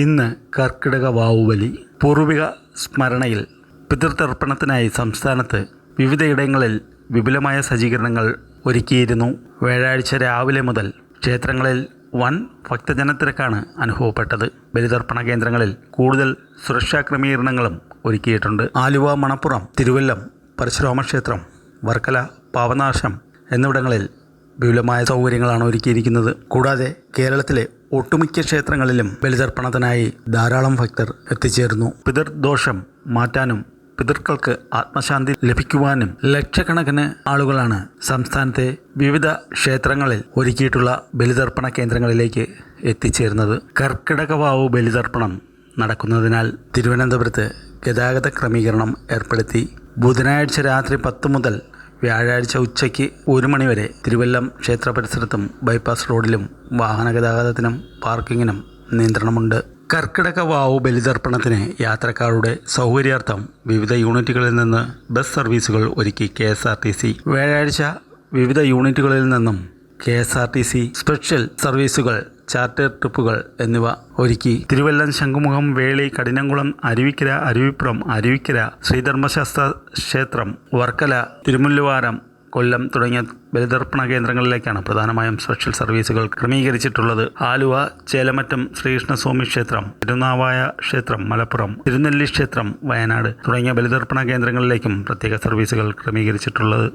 ഇന്ന് കർക്കിടക വാവുബലി പൂർവിക സ്മരണയിൽ പിതൃതർപ്പണത്തിനായി സംസ്ഥാനത്ത് വിവിധയിടങ്ങളിൽ വിപുലമായ സജ്ജീകരണങ്ങൾ ഒരുക്കിയിരുന്നു. വ്യാഴാഴ്ച രാവിലെ മുതൽ ക്ഷേത്രങ്ങളിൽ വൻ ഭക്തജനത്തിരക്കാണ് അനുഭവപ്പെട്ടത്. ബലിതർപ്പണ കേന്ദ്രങ്ങളിൽ കൂടുതൽ സുരക്ഷാ ക്രമീകരണങ്ങളും ഒരുക്കിയിട്ടുണ്ട്. ആലുവ മണപ്പുറം തിരുവല്ലം പരശുരാമ ക്ഷേത്രം വർക്കല പാവനാശം എന്നിവിടങ്ങളിൽ വിപുലമായ സൗകര്യങ്ങളാണ് ഒരുക്കിയിരിക്കുന്നത്. കൂടാതെ കേരളത്തിലെ ഒട്ടുമിക്ക ക്ഷേത്രങ്ങളിലും ബലിതർപ്പണത്തിനായി ധാരാളം ഭക്തർ എത്തിച്ചേർന്നു പിതൃദോഷം മാറ്റാനും പിതൃക്കൾക്ക് ആത്മശാന്തി ലഭിക്കുവാനും ലക്ഷക്കണക്കിന് ആളുകളാണ് സംസ്ഥാനത്തെ വിവിധ ക്ഷേത്രങ്ങളിൽ ഒരുക്കിയിട്ടുള്ള ബലിതർപ്പണ കേന്ദ്രങ്ങളിലേക്ക് എത്തിച്ചേരുന്നത്. കർക്കിടകവാവ് ബലിതർപ്പണം നടക്കുന്നതിനാൽ തിരുവനന്തപുരത്ത് ഗതാഗത ക്രമീകരണം ഏർപ്പെടുത്തി. ബുധനാഴ്ച രാത്രി പത്ത് മുതൽ വ്യാഴാഴ്ച ഉച്ചയ്ക്ക് ഒരു മണിവരെ തിരുവല്ലം ക്ഷേത്ര പരിസരത്തും ബൈപ്പാസ് റോഡിലും വാഹന ഗതാഗതത്തിനും പാർക്കിങ്ങിനും നിയന്ത്രണമുണ്ട്. കർക്കിടക വാവു ബലിതർപ്പണത്തിന് യാത്രക്കാരുടെ സൗകര്യാർത്ഥം വിവിധ യൂണിറ്റുകളിൽ നിന്ന് ബസ് സർവീസുകൾ ഒരുക്കി K S R T C. വ്യാഴാഴ്ച വിവിധ യൂണിറ്റുകളിൽ നിന്നും K S R T C special സർവീസുകൾ ചാർട്ടർ ട്രിപ്പുകൾ എന്നിവ ഒരുക്കി. തിരുവല്ലം ശംഖുമുഖം വേളി കഠിനംകുളം അരുവിക്കര അരുവിപ്പുറം അരുവിക്കര ശ്രീധർമ്മശാസ്ത്ര ക്ഷേത്രം വർക്കല തിരുമുല്ലുവാരം കൊല്ലം തുടങ്ങിയ ബലിതർപ്പണ കേന്ദ്രങ്ങളിലേക്കാണ് പ്രധാനമായും സ്പെഷ്യൽ സർവീസുകൾ ക്രമീകരിച്ചിട്ടുള്ളത്. ആലുവ ചേലമറ്റം ശ്രീകൃഷ്ണസ്വാമി ക്ഷേത്രം തിരുനാവായ ക്ഷേത്രം മലപ്പുറം തിരുനെല്ലി ക്ഷേത്രം വയനാട് തുടങ്ങിയ ബലിതർപ്പണ കേന്ദ്രങ്ങളിലേക്കും പ്രത്യേക സർവീസുകൾ ക്രമീകരിച്ചിട്ടുള്ളത്.